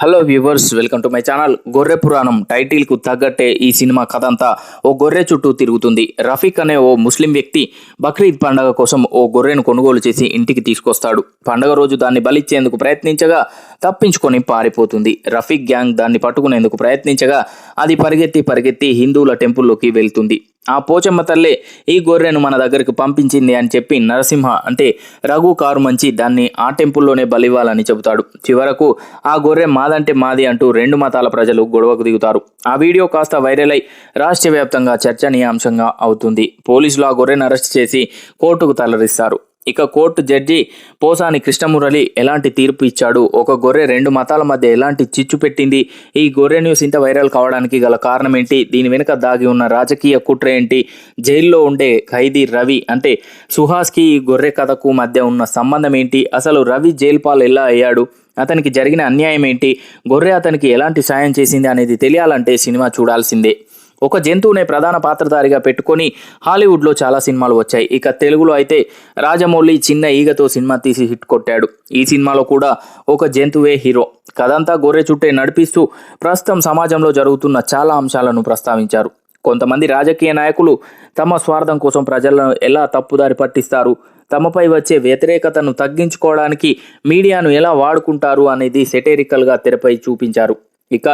Hello viewers welcome to my channel Gorre Puranam టైటిల్కు తగ్గట్టే ఈ cinema కథ అంతా ఓ గొర్రె చుట్టూ తిరుగుతుంది. రఫీక్ అనే ఓ ముస్లిం వ్యక్తి బక్రీద్ పండగ కోసం ఓ గొర్రెను కొనుగోలు చేసి ఇంటికి తీసుకొస్తాడు. పండగ రోజు దాన్ని బలిచ్చేందుకు ప్రయత్నించగా తప్పించుకొని పారిపోతుంది. రఫీక్ గ్యాంగ్ దాన్ని పట్టుకునేందుకు ప్రయత్నించగా అది పరిగెత్తి పరిగెత్తి హిందువుల టెంపుల్లోకి వెళ్తుంది. ఆ పోచమ్మ తల్లే ఈ గొర్రెను మన దగ్గరికి పంపించింది అని చెప్పి నరసింహ అంటే రఘు కారు మంచి దాన్ని ఆ టెంపుల్లోనే బలివ్వాలని చెబుతాడు. చివరకు ఆ గొర్రె మాదంటే మాది అంటూ రెండు మతాల ప్రజలు గొడవకు దిగుతారు. ఆ వీడియో కాస్త వైరల్ అయి రాష్ట్ర వ్యాప్తంగా చర్చనీయాంశంగా అవుతుంది. పోలీసులు ఆ గొర్రెను అరెస్ట్ చేసి కోర్టుకు తరలిస్తారు ఇక కోర్టు జడ్జి పోసాని కృష్ణమురళి ఎలాంటి తీర్పు ఇచ్చాడు? ఒక గొర్రె రెండు మతాల మధ్య ఎలాంటి చిచ్చు పెట్టింది? ఈ గొర్రె న్యూస్ ఇంత వైరల్ కావడానికి గల కారణం ఏంటి దీని వెనుక దాగి ఉన్న రాజకీయ కుట్ర ఏంటి? జైల్లో ఉండే ఖైదీ రవి అంటే సుహాస్కి ఈ గొర్రె కథకు మధ్య ఉన్న సంబంధం ఏంటి? అసలు రవి జైలు పాలు ఎలా అయ్యాడు? అతనికి జరిగిన అన్యాయం ఏంటి? గొర్రె అతనికి ఎలాంటి సాయం చేసింది అనేది తెలియాలంటే సినిమా చూడాల్సిందే. ఒక జంతువునే ప్రధాన పాత్రధారిగా పెట్టుకొని హాలీవుడ్లో చాలా సినిమాలు వచ్చాయి. ఇక తెలుగులో అయితే రాజమౌళి చిన్న ఈగతో సినిమా తీసి హిట్ కొట్టాడు. ఈ సినిమాలో కూడా ఒక జంతువే హీరో. కథంతా గొర్రె చుట్టే నడిపిస్తూ ప్రస్తుతం సమాజంలో జరుగుతున్న చాలా అంశాలను ప్రస్తావించారు. కొంతమంది రాజకీయ నాయకులు తమ స్వార్థం కోసం ప్రజలను ఎలా తప్పుదారి పట్టిస్తారు తమపై వచ్చే వ్యతిరేకతను తగ్గించుకోవడానికి మీడియాను ఎలా వాడుకుంటారు అనేది సెటేరికల్గా తెరపై చూపించారు. ఇక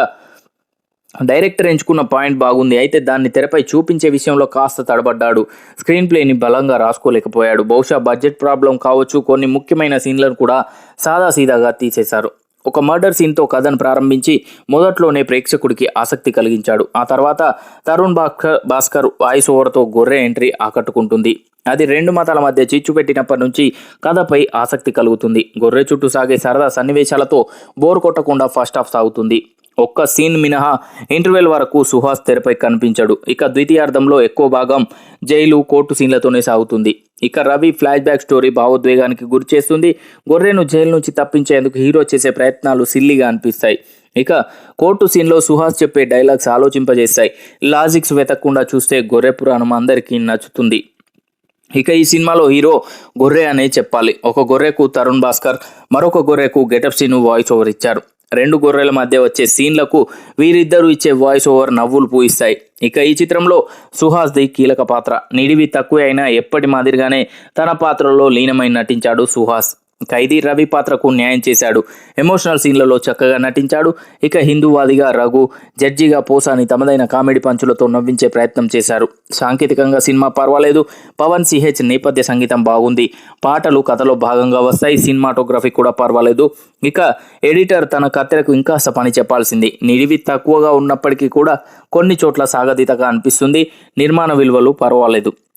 డైరెక్టర్ ఎంచుకున్న పాయింట్ బాగుంది. అయితే దాన్ని తెరపై చూపించే విషయంలో కాస్త తడబడ్డాడు. స్క్రీన్ ప్లేని బలంగా రాసుకోలేకపోయాడు. బహుశా బడ్జెట్ ప్రాబ్లం కావచ్చు. కొన్ని ముఖ్యమైన సీన్లను కూడా సాదాసీదాగా తీసేశారు. ఒక మర్డర్ సీన్తో కథను ప్రారంభించి మొదట్లోనే ప్రేక్షకుడికి ఆసక్తి కలిగించాడు. ఆ తర్వాత తరుణ్ భాస్కర్ భాస్కర్ వాయిస్ ఓవర్తో గొర్రె ఎంట్రీ ఆకట్టుకుంటుంది. అది రెండు మతాల మధ్య చిచ్చు పెట్టినప్పటి నుంచి కథపై ఆసక్తి కలుగుతుంది. గొర్రె చుట్టూ సాగే సరదా సన్నివేశాలతో బోర్ కొట్టకుండా ఫస్ట్ హాఫ్ సాగుతుంది. ఒక్క సీన్ మినహా ఇంటర్వెల్ వరకు సుహాస్ తెరపై కనిపించడు. ఇక ద్వితీయార్థంలో ఎక్కువ భాగం జైలు కోర్టు సీన్లతోనే సాగుతుంది. ఇక రవి ఫ్లాష్ బ్యాక్ స్టోరీ భావోద్వేగానికి గురి చేస్తుంది. గొర్రెను జైలు నుంచి తప్పించేందుకు హీరో చేసే ప్రయత్నాలు సిల్లిగా అనిపిస్తాయి. ఇక కోర్టు సీన్లో సుహాస్ చెప్పే డైలాగ్స్ ఆలోచింపజేస్తాయి. లాజిక్స్ వెతకకుండా చూస్తే గొర్రె పురాణం అందరికీ నచ్చుతుంది. ఇక ఈ సినిమాలో హీరో గొర్రె అనే చెప్పాలి. ఒక గొర్రెకు తరుణ్ భాస్కర్ మరొక గొర్రెకు గెటప్ సీను వాయిస్ ఓవర్ ఇచ్చారు. రెండు గొర్రెల మధ్య వచ్చే సీన్లకు వీరిద్దరూ ఇచ్చే వాయిస్ ఓవర్ నవ్వులు పూయిస్తాయి. ఇక ఈ చిత్రంలో సుహాస్ది కీలక పాత్ర. నిడివి తక్కువ అయినా ఎప్పటి మాదిరిగానే తన పాత్రలో లీనమై నటించాడు సుహాస్. ఖైదీ రవి పాత్రకు న్యాయం చేశాడు. ఎమోషనల్ సీన్లలో చక్కగా నటించాడు. ఇక హిందూవాదిగా రఘు జడ్జిగా పోసాని తమదైన కామెడీ పంచులతో నవ్వించే ప్రయత్నం చేశారు. సాంకేతికంగా సినిమా పర్వాలేదు. పవన్ సిహెచ్ నేపథ్య సంగీతం బాగుంది. పాటలు కథలో భాగంగా వస్తాయి. సినిమాటోగ్రఫీ కూడా పర్వాలేదు. ఇక ఎడిటర్ తన కత్తెరకు ఇంకాస్త పని చెప్పాల్సింది. నిడివి తక్కువగా ఉన్నప్పటికీ కూడా కొన్ని చోట్ల సాగతీతగా అనిపిస్తుంది. నిర్మాణ విలువలు పర్వాలేదు.